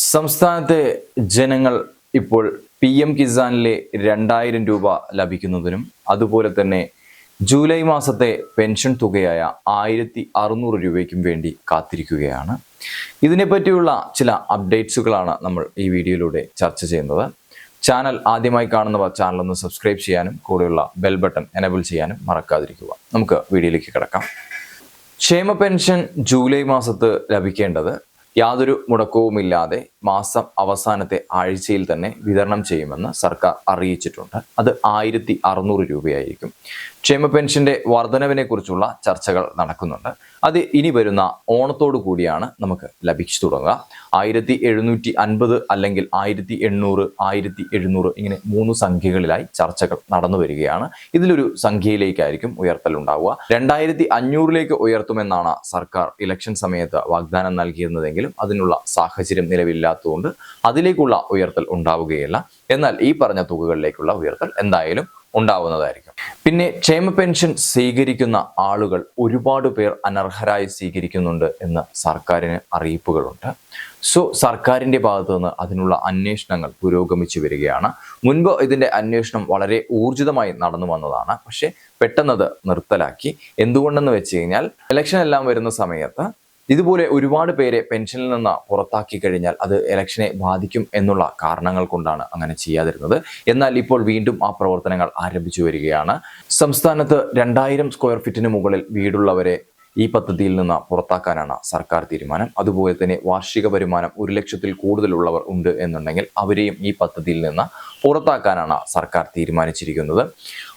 സംസ്ഥാനത്തെ ജനങ്ങൾ ഇപ്പോൾ പി എം കിസാനിലെ രണ്ടായിരം രൂപ ലഭിക്കുന്നതിനും അതുപോലെ തന്നെ ജൂലൈ മാസത്തെ പെൻഷൻ തുകയായ ആയിരത്തി അറുന്നൂറ് രൂപയ്ക്കും വേണ്ടി കാത്തിരിക്കുകയാണ്. ഇതിനെപ്പറ്റിയുള്ള ചില അപ്ഡേറ്റ്സുകളാണ് നമ്മൾ ഈ വീഡിയോയിലൂടെ ചർച്ച ചെയ്യുന്നത്. ചാനൽ ആദ്യമായി കാണുന്നവർ ചാനൽ ഒന്ന് സബ്സ്ക്രൈബ് ചെയ്യാനും കൂടെയുള്ള ബെൽ ബട്ടൺ എനബിൾ ചെയ്യാനും മറക്കാതിരിക്കുക. നമുക്ക് വീഡിയോയിലേക്ക് കിടക്കാം. ക്ഷേമ പെൻഷൻ ജൂലൈ മാസത്ത് ലഭിക്കേണ്ടത് യാതൊരു മുടക്കവുമില്ലാതെ മാസം അവസാനത്തെ ആഴ്ചയിൽ തന്നെ വിതരണം ചെയ്യുമെന്ന് സർക്കാർ അറിയിച്ചിട്ടുണ്ട്. അത് ആയിരത്തി അറുന്നൂറ് രൂപയായിരിക്കും. ക്ഷേമ പെൻഷന്റെ വർധനവിനെ കുറിച്ചുള്ള ചർച്ചകൾ നടക്കുന്നുണ്ട്. അത് ഇനി വരുന്ന ഓണത്തോടു കൂടിയാണ് നമുക്ക് ലഭിച്ചു തുടങ്ങുക. ആയിരത്തി എഴുന്നൂറ്റി അൻപത് അല്ലെങ്കിൽ ആയിരത്തി എണ്ണൂറ് ആയിരത്തി എഴുന്നൂറ് ഇങ്ങനെ മൂന്ന് സംഖ്യകളിലായി ചർച്ചകൾ നടന്നു വരികയാണ്. ഇതിലൊരു സംഖ്യയിലേക്കായിരിക്കും ഉയർത്തൽ ഉണ്ടാവുക. രണ്ടായിരത്തി അഞ്ഞൂറിലേക്ക് ഉയർത്തുമെന്നാണ് സർക്കാർ ഇലക്ഷൻ സമയത്ത് വാഗ്ദാനം നൽകിയിരുന്നതെങ്കിലും അതിനുള്ള സാഹചര്യം നിലവില്ലാത്തതുകൊണ്ട് അതിലേക്കുള്ള ഉയർത്തൽ ഉണ്ടാവുകയില്ല. എന്നാൽ ഈ പറഞ്ഞ തുകകളിലേക്കുള്ള ഉയർത്തൽ എന്തായാലും ഉണ്ടാവുന്നതായിരിക്കും. പിന്നെ ക്ഷേമ പെൻഷൻ സ്വീകരിക്കുന്ന ആളുകൾ ഒരുപാട് പേർ അനർഹരായി സ്വീകരിക്കുന്നുണ്ട് എന്ന് സർക്കാരിന് അറിയിപ്പുകളുണ്ട്. സോ സർക്കാരിന്റെ ഭാഗത്തു നിന്ന് അതിനുള്ള അന്വേഷണങ്ങൾ പുരോഗമിച്ചു വരികയാണ്. മുൻപ് ഇതിന്റെ അന്വേഷണം വളരെ ഊർജിതമായി നടന്നു വന്നതാണ്. പക്ഷെ പെട്ടെന്നത് നിർത്തലാക്കി. എന്തുകൊണ്ടെന്ന് വെച്ച് കഴിഞ്ഞാൽ ഇലക്ഷൻ എല്ലാം വരുന്ന സമയത്ത് ഇതുപോലെ ഒരുപാട് പേരെ പെൻഷനിൽ നിന്ന് പുറത്താക്കി കഴിഞ്ഞാൽ അത് ഇലക്ഷനെ ബാധിക്കും എന്നുള്ള കാരണങ്ങൾ കൊണ്ടാണ് അങ്ങനെ ചെയ്യാതിരുന്നത്. എന്നാൽ ഇപ്പോൾ വീണ്ടും ആ പ്രവർത്തനങ്ങൾ ആരംഭിച്ചു വരികയാണ്. സംസ്ഥാനത്ത് രണ്ടായിരം സ്ക്വയർ ഫീറ്റിന് മുകളിൽ വീടുള്ളവരെ ഈ പദ്ധതിയിൽ നിന്ന് പുറത്താക്കാനാണ് സർക്കാർ തീരുമാനം. അതുപോലെ തന്നെ വാർഷിക വരുമാനം ഒരു ലക്ഷത്തിൽ കൂടുതലുള്ളവർ ഉണ്ട് എന്നുണ്ടെങ്കിൽ അവരെയും ഈ പദ്ധതിയിൽ നിന്ന് പുറത്താക്കാനാണ് സർക്കാർ തീരുമാനിച്ചിരിക്കുന്നത്.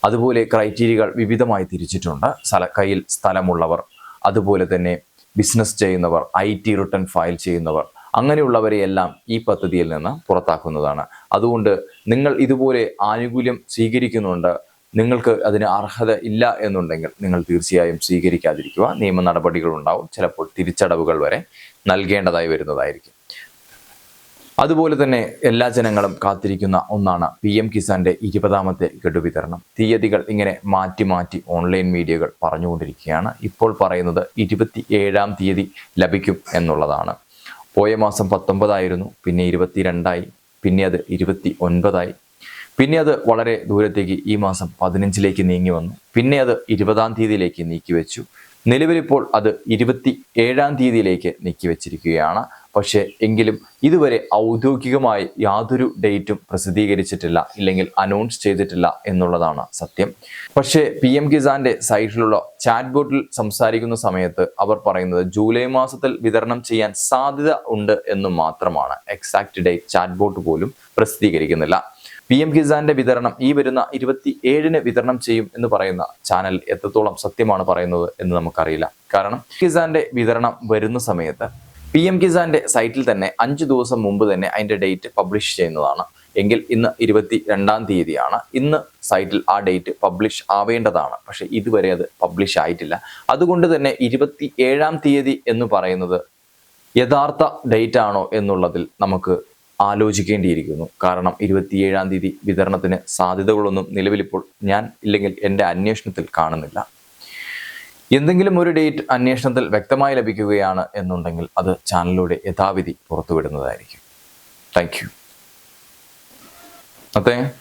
അതുപോലെ ക്രൈറ്റീരിയകൾ വിവിധമായി തിരിച്ചിട്ടുണ്ട്. സ്ഥല കയ്യിൽ സ്ഥലമുള്ളവർ അതുപോലെ തന്നെ ബിസിനസ് ചെയ്യുന്നവർ ഐ ടി റിട്ടേൺ ഫയൽ ചെയ്യുന്നവർ അങ്ങനെയുള്ളവരെയെല്ലാം ഈ പദ്ധതിയിൽ നിന്ന് പുറത്താക്കുന്നതാണ്. അതുകൊണ്ട് നിങ്ങൾ ഇതുപോലെ ആനുകൂല്യം സ്വീകരിക്കുന്നുണ്ട് നിങ്ങൾക്ക് അതിന് അർഹത ഇല്ല എന്നുണ്ടെങ്കിൽ നിങ്ങൾ തീർച്ചയായും സ്വീകരിക്കാതിരിക്കുക. നിയമ നടപടികൾ ഉണ്ടാവും ചിലപ്പോൾ തിരിച്ചടവുകൾ വരെ നൽകേണ്ടതായി വരുന്നതായിരിക്കും. അതുപോലെ തന്നെ എല്ലാ ജനങ്ങളും കാത്തിരിക്കുന്ന ഒന്നാണ് പി എം കിസാന്റെ ഇരുപതാമത്തെ ഗഡു വിതരണം. തീയതികൾ ഇങ്ങനെ മാറ്റി മാറ്റി ഓൺലൈൻ മീഡിയകൾ പറഞ്ഞുകൊണ്ടിരിക്കുകയാണ്. ഇപ്പോൾ പറയുന്നത് ഇരുപത്തി ഏഴാം തീയതി ലഭിക്കും എന്നുള്ളതാണ്. പോയ മാസം പത്തൊമ്പതായിരുന്നു പിന്നെ ഇരുപത്തിരണ്ടായി പിന്നെ അത് ഇരുപത്തി ഒൻപതായി പിന്നെ അത് വളരെ ദൂരത്തേക്ക് ഈ മാസം പതിനഞ്ചിലേക്ക് നീങ്ങി വന്നു. പിന്നെ അത് ഇരുപതാം തീയതിയിലേക്ക് നീക്കി വെച്ചു. നിലവിലിപ്പോൾ അത് ഇരുപത്തി ഏഴാം തീയതിയിലേക്ക് നീക്കി വെച്ചിരിക്കുകയാണ്. പക്ഷേ എങ്കിലും ഇതുവരെ ഔദ്യോഗികമായി യാതൊരു ഡേറ്റും പ്രസിദ്ധീകരിച്ചിട്ടില്ല ഇല്ലെങ്കിൽ അനൗൺസ് ചെയ്തിട്ടില്ല എന്നുള്ളതാണ് സത്യം. പക്ഷേ പി എം കിസാന്റെ സൈറ്റിലുള്ള ചാറ്റ് ബോട്ടിൽ സംസാരിക്കുന്ന സമയത്ത് അവർ പറയുന്നത് ജൂലൈ മാസത്തിൽ വിതരണം ചെയ്യാൻ സാധ്യത ഉണ്ട് എന്ന് മാത്രമാണ്. എക്സാക്ട് ഡേറ്റ് ചാറ്റ് ബോട്ട് പോലും പ്രസിദ്ധീകരിക്കുന്നില്ല. പി എം കിസാന്റെ വിതരണം ഈ വരുന്ന ഇരുപത്തി ഏഴിന് വിതരണം ചെയ്യും എന്ന് പറയുന്ന ചാനൽ എത്രത്തോളം സത്യമാണ് പറയുന്നത് എന്ന് നമുക്കറിയില്ല. കാരണം കിസാന്റെ വിതരണം വരുന്ന സമയത്ത് പി എം കിസാന്റെ സൈറ്റിൽ തന്നെ അഞ്ച് ദിവസം മുമ്പ് തന്നെ അതിന്റെ ഡേറ്റ് പബ്ലിഷ് ചെയ്യുന്നതാണ്. എങ്കിൽ ഇന്ന് ഇരുപത്തി രണ്ടാം തീയതിയാണ്. ഇന്ന് സൈറ്റിൽ ആ ഡേറ്റ് പബ്ലിഷ് ആവേണ്ടതാണ്. പക്ഷെ ഇതുവരെ അത് പബ്ലിഷ് ആയിട്ടില്ല. അതുകൊണ്ട് തന്നെ ഇരുപത്തി ഏഴാം തീയതി എന്ന് പറയുന്നത് യഥാർത്ഥ ഡേറ്റ് ആണോ എന്നുള്ളതിൽ നമുക്ക് ആലോചിക്കേണ്ടിയിരിക്കുന്നു. കാരണം ഇരുപത്തിയേഴാം തീയതി വിതരണത്തിന് സാധ്യതകളൊന്നും നിലവിലിപ്പോൾ ഞാൻ ഇല്ലെങ്കിൽ എന്റെ അന്വേഷണത്തിൽ കാണുന്നില്ല. എന്തെങ്കിലും ഒരു ഡേറ്റ് അന്വേഷണത്തിൽ വ്യക്തമായി ലഭിക്കുകയാണ് എന്നുണ്ടെങ്കിൽ അത് ചാനലിലൂടെ യഥാവിധി പുറത്തുവിടുന്നതായിരിക്കും. Thank you. അത്തേ